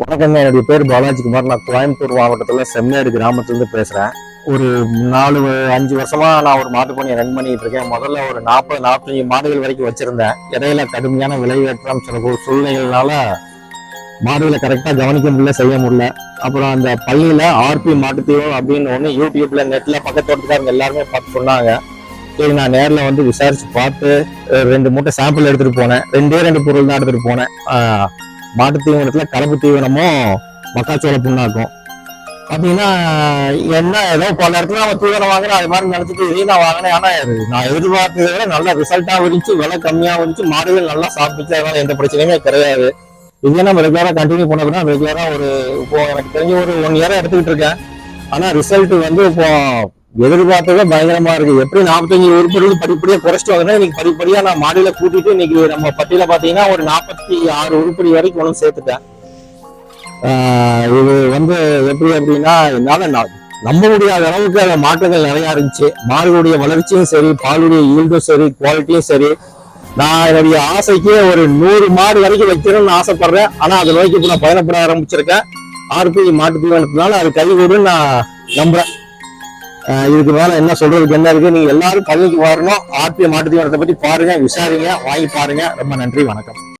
வணக்கங்க என்னுடைய பேர் பாலாஜி குமார். நான் கோயம்புத்தூர் மாவட்டத்தில் செம்மேடு கிராமத்துலேருந்து பேசுகிறேன் ஒரு நாலு அஞ்சு வருஷமா நான் ஒரு மாட்டு பண்ணையை ரன் பண்ணிட்டு இருக்கேன். முதல்ல ஒரு நாற்பது நாற்பத்தஞ்சு மாடுகள் வரைக்கும் வச்சிருந்தேன். இடையில கடுமையான விலை ஏற்றம் சில ஒரு மாடுகளை கரெக்டாக கவனிக்க முடியல செய்ய முடியல. அப்புறம் அந்த பள்ளியில் ஆர்பி மாட்டுத்தீவம் அப்படின்னு ஒன்று யூடியூப்ல நெட்டில் பக்கத்தோட்டத்துக்காரங்க எல்லாருமே பார்த்து சொன்னாங்க. சரி நான் நேரில் வந்து விசாரிச்சு பார்த்து ரெண்டு மூட்டை சாம்பிள் எடுத்துகிட்டு போனேன். ரெண்டே ரெண்டு பொருள் தான் எடுத்துகிட்டு போனேன் மாட்டு தீவனத்துல கலப்பு தீவனமும் மக்காச்சோள புண்ணாக்கும். அப்படின்னா என்ன ஏதோ பல இடத்துல நம்ம தீவனம் வாங்குறேன் அது மாதிரி நினைச்சிட்டு இதையும் நான் வாங்கினேன். ஆனா நான் எதிர்பார்த்ததை விட நல்ல ரிசல்ட்டா இருந்துச்சு விலை கம்மியா இருந்துச்சு மாடுகள் நல்லா சாப்பிட்டுச்சு அதனால எந்த பிரச்சனையுமே கிடையாது. இதே நம்ம ரெகுலரா கண்டினியூ பண்ணதுன்னா ரெகுலரா ஒரு இப்போ எனக்கு தெரிஞ்ச ஒரு ஒன் இயரா எடுத்துக்கிட்டு இருக்கேன். ஆனா ரிசல்ட் வந்து இப்போ எதிர்பார்த்ததே பயங்கரமா இருக்கு. எப்படி நாற்பத்தஞ்சு உறுப்பினர்கள் படிப்படியா குறைச்சிட்டு வந்தா இன்னைக்கு படிப்படியா நான் மாடியில கூட்டிட்டு இன்னைக்கு நம்ம பட்டியல பாத்தீங்கன்னா ஒரு நாற்பத்தி ஆறு உருப்படி வரைக்கும் ஒன்று சேர்த்துட்டேன். ஆஹ் இது வந்து எப்படி அப்படின்னா என்னால நான் நம்ப முடியாத அளவுக்கு அந்த மாற்றங்கள் நிறைய இருந்துச்சு. மாடுகளுடைய வளர்ச்சியும் சரி பாலுடைய ஈல்டும் சரி குவாலிட்டியும் சரி. நான் என்னுடைய ஆசைக்கு ஒரு நூறு மாடு வரைக்கும் வைக்கணும்னு ஆசைப்படுறேன். ஆனா அதை நோக்கி இப்ப நான் பயணப்பட ஆரம்பிச்சிருக்கேன். ஆர்பி மாட்டு தீவனத்தினால அது கை நான் நம்புறேன். இதுக்கு மேல என்ன சொல்றதுக்கு என்ன இருக்கு? நீங்க எல்லாரும் கல்விக்கு வரணும். ஆர்பி மாட்டு பத்தி பாருங்க விசாரிங்க வாங்கி பாருங்க. ரொம்ப நன்றி வணக்கம்.